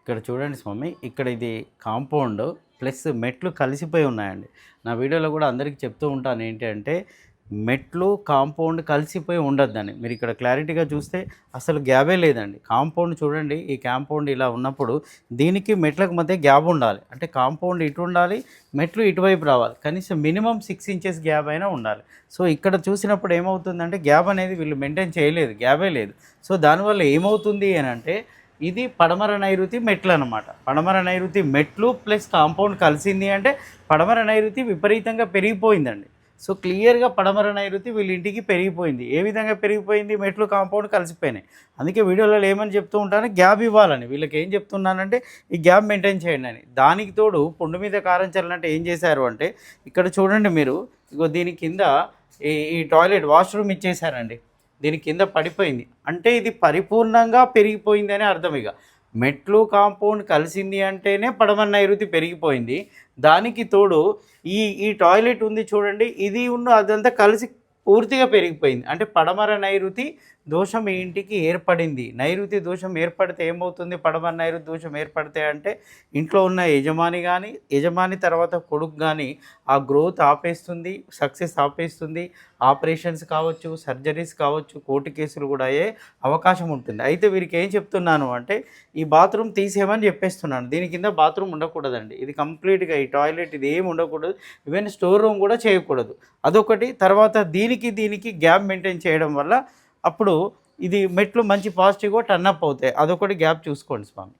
ఇక్కడ చూడండి స్వామి ఇక్కడ ఇది కాంపౌండ్ ప్లస్ మెట్లు కలిసిపోయి ఉన్నాయండి. నా వీడియోలో కూడా అందరికీ చెప్తూ ఉంటాను ఏంటి అంటే మెట్లు కాంపౌండ్ కలిసిపోయి ఉండొద్దని మీరు ఇక్కడ క్లారిటీగా చూస్తే అసలు గ్యాబే లేదండి. కాంపౌండ్ చూడండి ఈ కాంపౌండ్ ఇలా ఉన్నప్పుడు దీనికి మెట్లకు మధ్య గ్యాప్ ఉండాలి. అంటే కాంపౌండ్ ఇటు ఉండాలి మెట్లు ఇటువైపు రావాలి. కనీసం మినిమం సిక్స్ ఇంచెస్ గ్యాప్ అయినా ఉండాలి. సో ఇక్కడ చూసినప్పుడు ఏమవుతుందంటే గ్యాప్ అనేది వీళ్ళు మెయింటైన్ చేయలేదు గ్యాబే లేదు. సో దానివల్ల ఏమవుతుంది అని అంటే ఇది పడమర నైరుతి మెట్లు అనమాట పడమర నైరుతి మెట్లు ప్లస్ కాంపౌండ్ కలిసింది అంటే పడమర నైరుతి విపరీతంగా పెరిగిపోయిందండి. సో క్లియర్గా పడమర నైరుతి వీళ్ళ ఇంటికి పెరిగిపోయింది. ఏ విధంగా పెరిగిపోయింది? మెట్లు కాంపౌండ్ కలిసిపోయినాయి. అందుకే వీడియోలలో ఏమని చెప్తూ ఉంటాను గ్యాప్ ఇవ్వాలని. వీళ్ళకి ఏం చెప్తున్నానంటే ఈ గ్యాప్ మెయింటైన్ చేయండి అని. దానికి తోడు పుండు మీద కారం చల్లంటే ఏం చేశారు అంటే ఇక్కడ చూడండి మీరు ఇగో దీని కింద ఈ ఈ టాయిలెట్ వాష్రూమ్ ఇచ్చేసారండి దీని కింద పడిపోయింది. అంటే ఇది పరిపూర్ణంగా పెరిగిపోయింది అని అర్థం ఇక. మెట్లు కాంపౌండ్ కలిసింది అంటేనే పడమన్న నైరుతి పెరిగిపోయింది. దానికి తోడు ఈ ఈ టాయిలెట్ ఉంది చూడండి. ఇది ఉన్న అదంతా కలిసి పూర్తిగా పెరిగిపోయింది. అంటే పడమర నైరుతి దోషం ఈ ఇంటికి ఏర్పడింది. నైరుతి దోషం ఏర్పడితే ఏమవుతుంది? పడమర నైరుతి దోషం ఏర్పడితే అంటే ఇంట్లో ఉన్న యజమాని కానీ యజమాని తర్వాత కొడుకు కానీ ఆ గ్రోత్ ఆపేస్తుంది సక్సెస్ ఆపేస్తుంది. ఆపరేషన్స్ కావచ్చు సర్జరీస్ కావచ్చు కోర్టు కేసులు కూడా అయ్యే అవకాశం ఉంటుంది. అయితే వీరికి ఏం చెప్తున్నాను అంటే ఈ బాత్రూమ్ తీసేయమని చెప్పేస్తున్నాను. దీని కింద బాత్రూమ్ ఉండకూడదండి. ఇది కంప్లీట్గా ఈ టాయిలెట్ ఇది ఏమి ఉండకూడదు. ఈవెన్ స్టోర్ రూమ్ కూడా చేయకూడదు. అదొకటి. తర్వాత దీనికి దీనికి గ్యాప్ మెయింటైన్ చేయడం వల్ల అప్పుడు ఇది మెట్లు మంచి పాజిటివ్గా టర్న్ అప్ అవుతాయి. అదొకటి గ్యాప్ చూసుకోండి స్వామి.